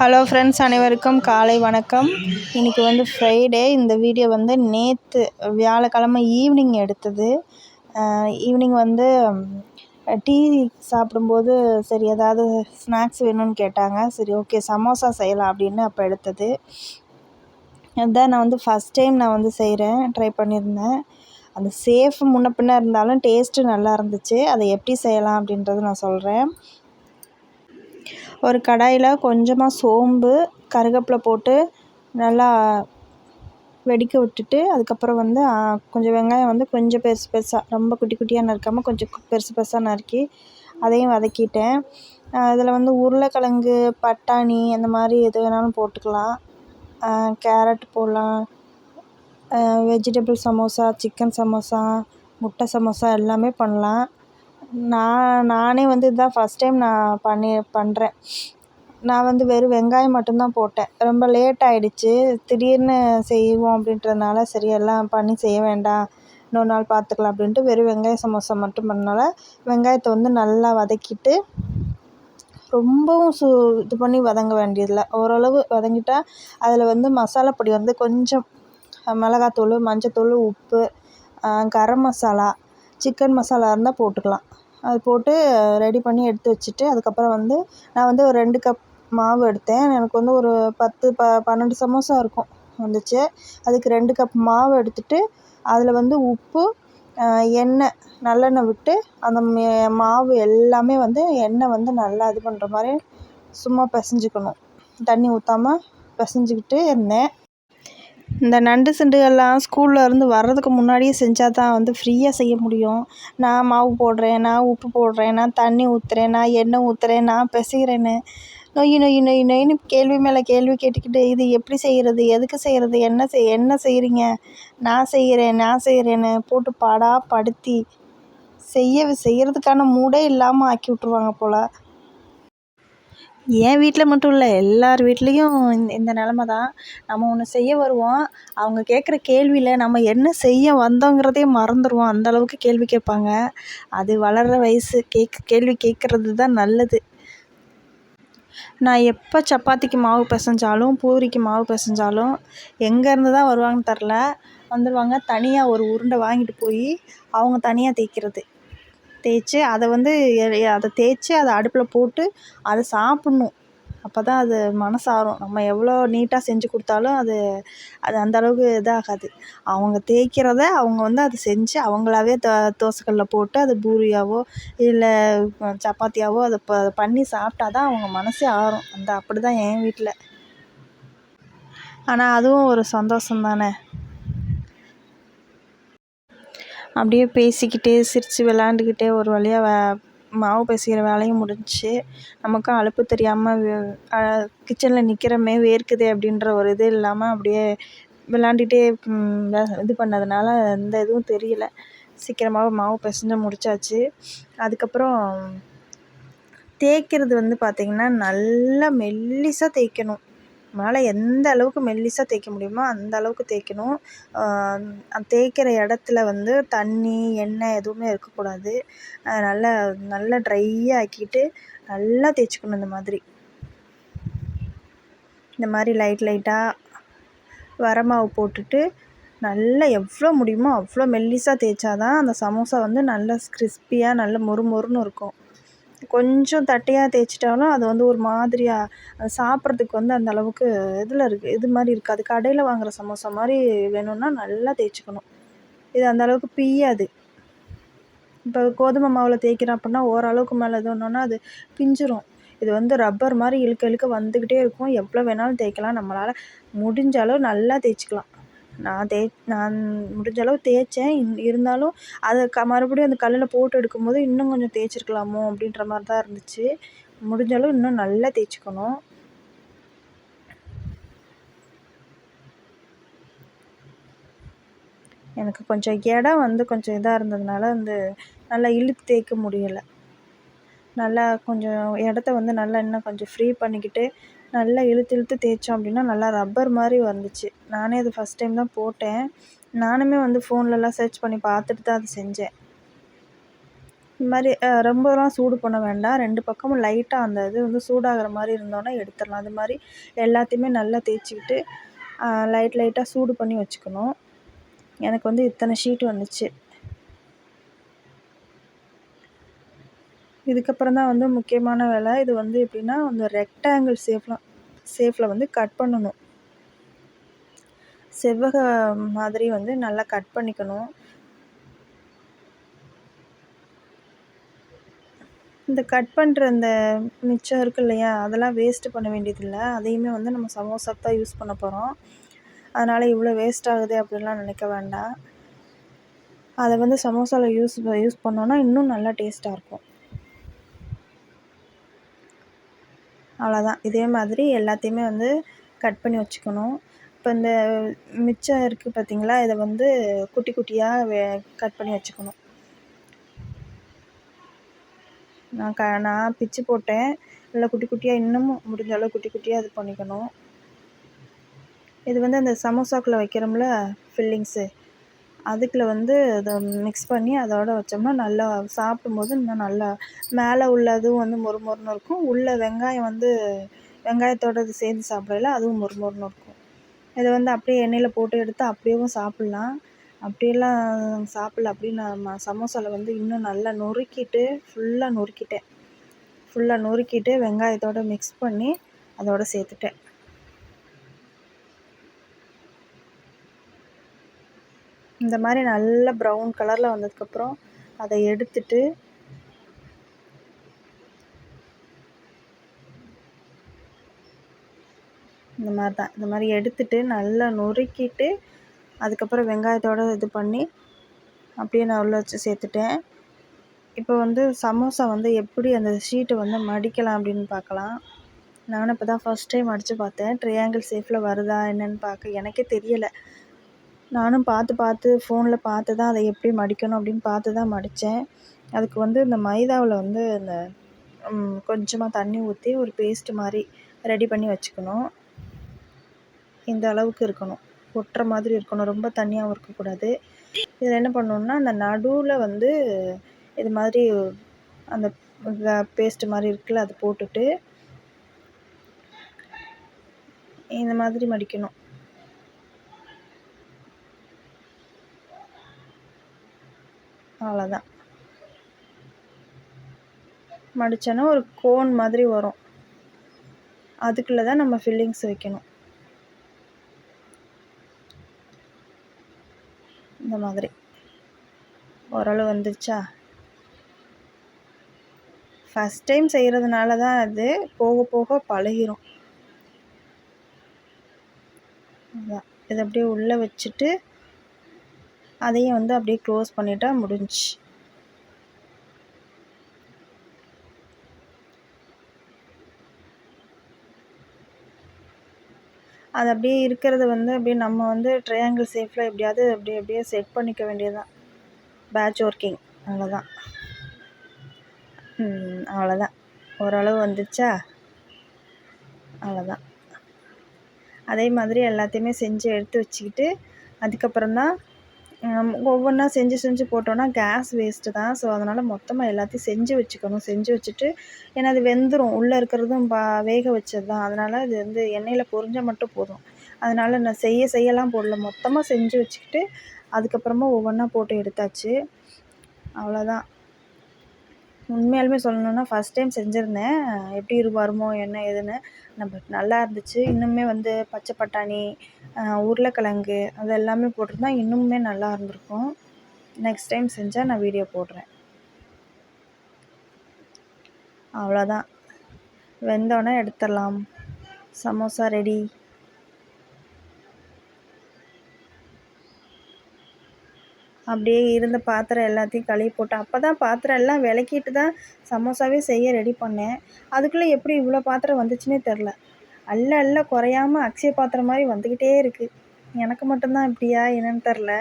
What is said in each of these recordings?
Hello friends அனைவருக்கும் காலை வணக்கம். இன்றைக்கி வந்து ஃப்ரைடே இந்த வீடியோ வந்து நேற்று வியாழக்கிழமை ஈவினிங் எடுத்தது. ஈவினிங் வந்து டீ சாப்பிடும்போது சரி ஏதாவது ஸ்நாக்ஸ் வேணும்னு கேட்டாங்க. சரி ஓகே சமோசா செய்யலாம் அப்படின்னு அப்போ எடுத்தது. அதுதான் நான் வந்து ஃபஸ்ட் டைம் நான் வந்து செய்கிறேன் ட்ரை பண்ணியிருந்தேன். அந்த சேஃப் முன்ன பின்ன இருந்தாலும் டேஸ்ட்டு நல்லா இருந்துச்சு. அதை எப்படி செய்யலாம் அப்படின்றது நான் சொல்கிறேன் ஒரு கடாயில் கொஞ்சமாக சோம்பு கருவேப்பிலை போட்டு நல்லா வெடிக்க விட்டுட்டு அதுக்கப்புறம் வந்து கொஞ்சம் வெங்காயம் வந்து கொஞ்சம் பெருசு பெருசாக ரொம்ப குட்டி குட்டியாக நறுக்காமல் கொஞ்சம் பெருசு பெருசாக நறுக்கி அதையும் வதக்கிட்டேன். அதில் வந்து உருளைக்கிழங்கு பட்டாணி அந்த மாதிரி எது வேணாலும் போட்டுக்கலாம். கேரட் போடலாம். வெஜிடபிள் சமோசா சிக்கன் சமோசா முட்டை சமோசா எல்லாமே பண்ணலாம். நான் நானே வந்து இதுதான் ஃபஸ்ட் டைம் நான் பண்ணி பண்ணுறேன் நான் வந்து வெறும் வெங்காயம் மட்டும்தான் போட்டேன். ரொம்ப லேட் ஆகிடுச்சி திடீர்னு செய்வோம் அப்படின்றதுனால சரி எல்லாம் பண்ணி செய்ய வேண்டாம். இன்னொரு நாள் பார்த்துக்கலாம் அப்படின்ட்டு வெறும் வெங்காய சமோசா மட்டும் பண்ணனால வெங்காயத்தை வந்து நல்லா வதக்கிட்டு ரொம்பவும் சு இது பண்ணி வதங்க வேண்டியதில்லை. ஓரளவு வதங்கிட்டால் அதில் வந்து மசாலா பொடி வந்து கொஞ்சம் மிளகாத்தூள் மஞ்சத்தூள் உப்பு கரம் மசாலா சிக்கன் மசாலா இருந்தால் போட்டுக்கலாம். அது போட்டு ரெடி பண்ணி எடுத்து வச்சுட்டு அதுக்கப்புறம் வந்து நான் வந்து ஒரு ரெண்டு கப் மாவு எடுத்தேன். எனக்கு வந்து ஒரு பத்து ப பன்னெண்டு சமோசா இருக்கும் வந்துச்சு. அதுக்கு ரெண்டு கப் மாவு எடுத்துட்டு அதில் வந்து உப்பு எண்ணெய் நல்லெண்ணெய் விட்டு அந்த மாவு எல்லாமே வந்து எண்ணெய் வந்து நல்லா இது பண்ணுற மாதிரி சும்மா பிசஞ்சிக்கணும். தண்ணி ஊற்றாம பிசஞ்சிக்கிட்டு இருந்தேன். இந்த நண்டு சிண்டுகள்லாம் ஸ்கூல்லேருந்து வர்றதுக்கு முன்னாடியே செஞ்சால் தான் வந்து ஃப்ரீயாக செய்ய முடியும். நான் மாவு போடுறேன் நான் உப்பு போடுறேன் நான் தண்ணி ஊற்றுறேன் நான் எண்ணெய் ஊற்றுறேன் நான் பிசைகிறேன்னு நொய் நொய் நொய் நொய்னு கேள்வி மேலே கேள்வி கேட்டுக்கிட்டு இது எப்படி செய்கிறது எதுக்கு செய்கிறது என்ன செய் என்ன செய்கிறீங்க நான் செய்கிறேன் நான் செய்கிறேன்னு போட்டு படா படுத்தி செய்ய செய்கிறதுக்கான மூடே இல்லாமல் ஆக்கி விட்ருவாங்க போல். என் வீட்டில் மட்டும் இல்லை எல்லார் வீட்லேயும் இந்த இந்த நிலம தான். நம்ம ஒன்று செய்ய வருவோம். அவங்க கேட்குற கேள்வியில் நம்ம என்ன செய்ய வந்தோங்கிறதே மறந்துடுவோம் அந்தளவுக்கு கேள்வி கேட்பாங்க. அது வளர்கிற வயசு கேக் கேள்வி கேட்குறது தான் நல்லது. நான் எப்போ சப்பாத்திக்கு மாவு பிசைஞ்சாலும் பூரிக்கு மாவு பிசைஞ்சாலும் எங்கேருந்து தான் வருவாங்கன்னு தெரில வந்துடுவாங்க தனியாக ஒரு உருண்டை வாங்கிட்டு போய் அவங்க தனியாக தேய்க்கிறது. தேய்ச்சி அதை வந்து அதை தேய்ச்சி அதை அடுப்பில் போட்டு அதை சாப்பிட்ணும். அப்போ தான் அது மனசாரும். நம்ம எவ்வளோ நீட்டாக செஞ்சு கொடுத்தாலும் அது அது அந்த அளவுக்கு இதாகாது. அவங்க தேய்க்கிறத அவங்க வந்து அதை செஞ்சு அவங்களாவே தோ தோசைக்கல்லில் போட்டு அது பூரியாவோ இல்லை சப்பாத்தியாவோ அதை ப பண்ணி சாப்பிட்டா தான் அவங்க மனசே ஆறும். அந்த அப்படி தான் என் வீட்டில் ஆனால் அதுவும் ஒரு சந்தோஷம் தானே அப்படியே பேசிக்கிட்டே சிரித்து விளாண்டுக்கிட்டே ஒரு வழியாக வே மாவு பிசைகிற வேலையும் முடிஞ்சிச்சு. நமக்கும் அலுப்பு தெரியாமல் கிச்சனில் நிற்கிறோமே வேர்க்குதே அப்படின்ற ஒரு இது இல்லாமல் அப்படியே விளாண்டுட்டே இது பண்ணதுனால எந்த இதுவும் தெரியல. சீக்கிரமாக மாவு பிசைஞ்சு முடிச்சாச்சு. அதுக்கப்புறம் தேய்க்கிறது வந்து பார்த்திங்கன்னா நல்லா மெல்லிசாக தேய்க்கணும். நம்மளால் எந்த அளவுக்கு மெல்லிசாக தேய்க்க முடியுமோ அந்த அளவுக்கு தேய்க்கணும். தேய்க்கிற இடத்துல வந்து தண்ணி எண்ணெய் எதுவுமே இருக்கக்கூடாது. நல்லா நல்லா ட்ரையாக ஆக்கிட்டு நல்லா தேய்ச்சிக்கணும் இந்த மாதிரி. இந்த மாதிரி லைட் லைட்டாக வரமாவு போட்டுட்டு நல்லா எவ்வளோ முடியுமோ அவ்வளோ மெல்லிசாக தேய்ச்சா தான் அந்த சமோசா வந்து நல்லா கிறிஸ்பியாக நல்ல மொறு மொறுன்னு இருக்கும். கொஞ்சம் தட்டையாக தேய்ச்சிட்டாலும் அது வந்து ஒரு மாதிரியாக சாப்பிட்றதுக்கு வந்து அந்த அளவுக்கு இதில் இருக்குது இது மாதிரி இருக்காது கடையில் வாங்குகிற சமோசா மாதிரி வேணும்னா நல்லா தேய்ச்சிக்கணும். இது அந்த அளவுக்கு பிய்யாது. இப்போ கோதுமை மாவில் தேய்க்கிறோம் அப்படின்னா ஓரளவுக்கு மேலே இது ஒன்றுனா அது பிஞ்சிரும். இது வந்து ரப்பர் மாதிரி இழுக்க இழுக்க வந்துக்கிட்டே இருக்கும். எவ்வளோ வேணாலும் தேய்க்கலாம். நம்மளால் முடிஞ்ச அளவு நல்லா தேய்ச்சிக்கலாம். நான் தே நான் முடிஞ்ச அளவு தேய்ச்சேன். இருந்தாலும் அதை க மறுபடியும் அந்த கல்லில் போட்டு எடுக்கும்போது இன்னும் கொஞ்சம் தேய்ச்சிருக்கலாமோ அப்படின்ற மாதிரி தான் இருந்துச்சு. முடிஞ்ச அளவு இன்னும் நல்லா தேய்ச்சிக்கணும். எனக்கு கொஞ்சம் இடம் வந்து கொஞ்சம் இதாக இருந்ததுனால வந்து நல்லா இழுத்து தேய்க்க முடியலை. நல்லா கொஞ்சம் இடத்த வந்து நல்லா இன்னும் கொஞ்சம் ஃப்ரீ பண்ணிக்கிட்டு நல்லா இழுத்து இழுத்து தேய்ச்சோம் அப்படின்னா நல்லா ரப்பர் மாதிரி வந்துச்சு. நானே அது ஃபஸ்ட் டைம் தான் போட்டேன். நானுமே வந்து ஃபோன்லலாம் சர்ச் பண்ணி பார்த்துட்டு தான் அது செஞ்சேன். இந்த மாதிரி ரொம்பலாம் சூடு பண்ண வேண்டாம். ரெண்டு பக்கமும் லைட்டாக அந்த இது வந்து சூடாகிற மாதிரி இருந்தோன்னா எடுத்துடலாம். அது மாதிரி எல்லாத்தையுமே நல்லா தேய்ச்சிக்கிட்டு லைட் லைட்டாக சூடு பண்ணி வச்சுக்கணும். எனக்கு வந்து இத்தனை ஷீட் வந்துச்சு. இதுக்கப்புறம் தான் வந்து முக்கியமான வேலை. இது வந்து எப்படின்னா அந்த ரெக்டாங்கிள் ஷேஃப்லாம் ஷேஃபில் வந்து கட் பண்ணணும். செவ்வக மாதிரி வந்து நல்லா கட் பண்ணிக்கணும். இந்த கட் பண்ணுற இந்த மிச்சம் இருக்கு இல்லையா அதெல்லாம் வேஸ்ட்டு பண்ண வேண்டியதில்லை. அதையுமே வந்து நம்ம சமோசாக்கு தான் யூஸ் பண்ண போகிறோம் அதனால் இவ்வளோ வேஸ்ட் ஆகுது அப்படின்லாம் நினைக்க வேண்டாம். அதை வந்து சமோசாவில் யூஸ் யூஸ் பண்ணோன்னா இன்னும் நல்லா டேஸ்ட்டாக இருக்கும். அவ்வளோதான். இதே மாதிரி எல்லாத்தையுமே வந்து கட் பண்ணி வச்சுக்கணும். இப்போ இந்த மிச்சம் இருக்குது பார்த்திங்களா? இதை வந்து குட்டி குட்டியாக வே கட் பண்ணி வச்சுக்கணும். நான் க நான் பிச்சு போட்டேன். இல்லை குட்டி குட்டியாக இன்னமும் முடிஞ்ச அளவு குட்டி குட்டியாக இது பண்ணிக்கணும். இது வந்து அந்த சமோசாக்குள்ளே வைக்கிறோம்ல ஃபில்லிங்ஸு அதுக்குள்ள வந்து அதை மிக்ஸ் பண்ணி அதோட வச்சோம்னா நல்லா சாப்பிடும்போது இன்னும் நல்லா மேலே உள்ளதும் வந்து மொறு மொறுன்னு இருக்கும். உள்ளே வெங்காயம் வந்து வெங்காயத்தோட இது சேர்ந்து சாப்பிடல அதுவும் மொறு மொறுன்னு இருக்கும். இதை வந்து அப்படியே எண்ணெயில் போட்டு எடுத்து அப்படியேவும் சாப்பிட்லாம். அப்படியெல்லாம் சாப்பிட்ல அப்படியே நான் சமோசாவில் வந்து இன்னும் நல்லா நொறுக்கிட்டு ஃபுல்லாக நொறுக்கிட்டேன். ஃபுல்லாக நொறுக்கிட்டு வெங்காயத்தோடு மிக்ஸ் பண்ணி அதோட சேர்த்துட்டேன். இந்த மாதிரி நல்ல ப்ரௌன் கலரில் வந்ததுக்கப்புறம் அதை எடுத்துட்டு இந்த மாதிரி தான் இந்த மாதிரி எடுத்துட்டு நல்லா நொறுக்கிட்டு அதுக்கப்புறம் வெங்காயத்தோடு இது பண்ணி அப்படியே நான் உள்ளே வச்சு சேர்த்துட்டேன். இப்போ வந்து சமோசா வந்து எப்படி அந்த ஷீட்டை வந்து மடிக்கலாம் அப்படின்னு பார்க்கலாம். நானும் இப்போ தான் ஃபஸ்ட் டைம் அடித்து பார்த்தேன் ட்ரையாங்கிள் ஷேப்பில் வருதா என்னென்னு பார்க்க எனக்கே தெரியலை. நானும் பார்த்து பார்த்து ஃபோனில் பார்த்து தான் அதை எப்படி மடிக்கணும் அப்படின்னு பார்த்து தான் மடித்தேன் அதுக்கு வந்து இந்த மைதாவில் வந்து இந்த கொஞ்சமாக தண்ணி ஊற்றி ஒரு பேஸ்ட்டு மாதிரி ரெடி பண்ணி வச்சுக்கணும். இந்த அளவுக்கு இருக்கணும். ஒட்டுற மாதிரி இருக்கணும். ரொம்ப தண்ணியாகவும் இருக்கக்கூடாது. இதில் என்ன பண்ணணுன்னா அந்த நடுவில் வந்து இது மாதிரி அந்த பேஸ்ட்டு மாதிரி இருக்குல்ல அதை போட்டுட்டு இந்த மாதிரி மடிக்கணும். அவ்வளோதான் மடித்தோன்னா ஒரு கோன் மாதிரி வரும். அதுக்குள்ளே தான் நம்ம ஃபில்லிங்ஸ் வைக்கணும். இந்த மாதிரி. ஓரளவு வந்துருச்சா? ஃபஸ்ட் டைம் செய்கிறதுனால தான் அது போக போக பழகிரும். அதான். இதை அப்படியே உள்ளே வச்சுட்டு அதையும் வந்து அப்படியே க்ளோஸ் பண்ணிட்டா முடிஞ்சு. அது அப்படியே இருக்கிறது வந்து அப்படியே நம்ம வந்து ட்ரையாங்கிள் ஷேப்பில் எப்படியாவது அப்படியே அப்படியே செட் பண்ணிக்க வேண்டியதுதான். பேட்ச் ஒர்க்கிங் அவ்வளோதான் அவ்வளோதான் ஓரளவு வந்துச்சா? அவ்வளோதான் அதே மாதிரி எல்லாத்தையுமே செஞ்சு எடுத்து வச்சுக்கிட்டு அதுக்கப்புறம் தான் ஒவ்வொன்றா செஞ்சு செஞ்சு போட்டோன்னா கேஸ் வேஸ்ட்டு தான். ஸோ அதனால் மொத்தமாக எல்லாத்தையும் செஞ்சு வச்சுக்கணும். செஞ்சு வச்சுட்டு ஏன்னா அது வெந்துடும் உள்ளே இருக்கிறதும் பா வேக வச்சது தான் அதனால் அது வந்து எண்ணெயில் பொரிஞ்சால் மட்டும் போதும். அதனால் நான் செய்ய செய்யலாம் போடல. மொத்தமாக செஞ்சு வச்சுக்கிட்டு அதுக்கப்புறமா ஒவ்வொன்றா போட்டு எடுத்தாச்சு. அவ்வளோதான் உண்மையாலுமே சொல்லணுன்னா ஃபஸ்ட் டைம் செஞ்சுருந்தேன். எப்படி இரு வருமோ என்ன ஏதுன்னு. நம்ம நல்லா இருந்துச்சு. இன்னுமே வந்து பச்சை பட்டாணி உருளைக்கிழங்கு அது எல்லாமே போட்டிருந்தா இன்னுமே நல்லா இருந்திருக்கும். நெக்ஸ்ட் டைம் செஞ்சால் நான் வீடியோ போடுறேன். அவ்வளோதான் வெந்தோடனே எடுத்துடலாம். சமோசா ரெடி அப்படியே இருந்த பாத்திரம் எல்லாத்தையும் கழுவி போட்டு அப்போ தான் பாத்திரம் எல்லாம் விளக்கிட்டு தான் சமோசாவே செய்ய ரெடி பண்ணேன். அதுக்குள்ளே எப்படி இவ்வளோ பாத்திரம் வந்துச்சுன்னே தெரில அல்ல அல்ல குறையாம அக்ஷய பாத்திரம் மாதிரி வந்துக்கிட்டே இருக்குது எனக்கு மட்டும்தான் இப்படியா என்னன்னு தெரில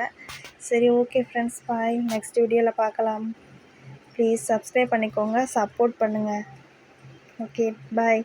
சரி ஓகே ஃப்ரெண்ட்ஸ் பாய் நெக்ஸ்ட் வீடியோவில் பார்க்கலாம். ப்ளீஸ் சப்ஸ்கிரைப் பண்ணிக்கோங்க சப்போர்ட் பண்ணுங்கள் ஓகே பாய்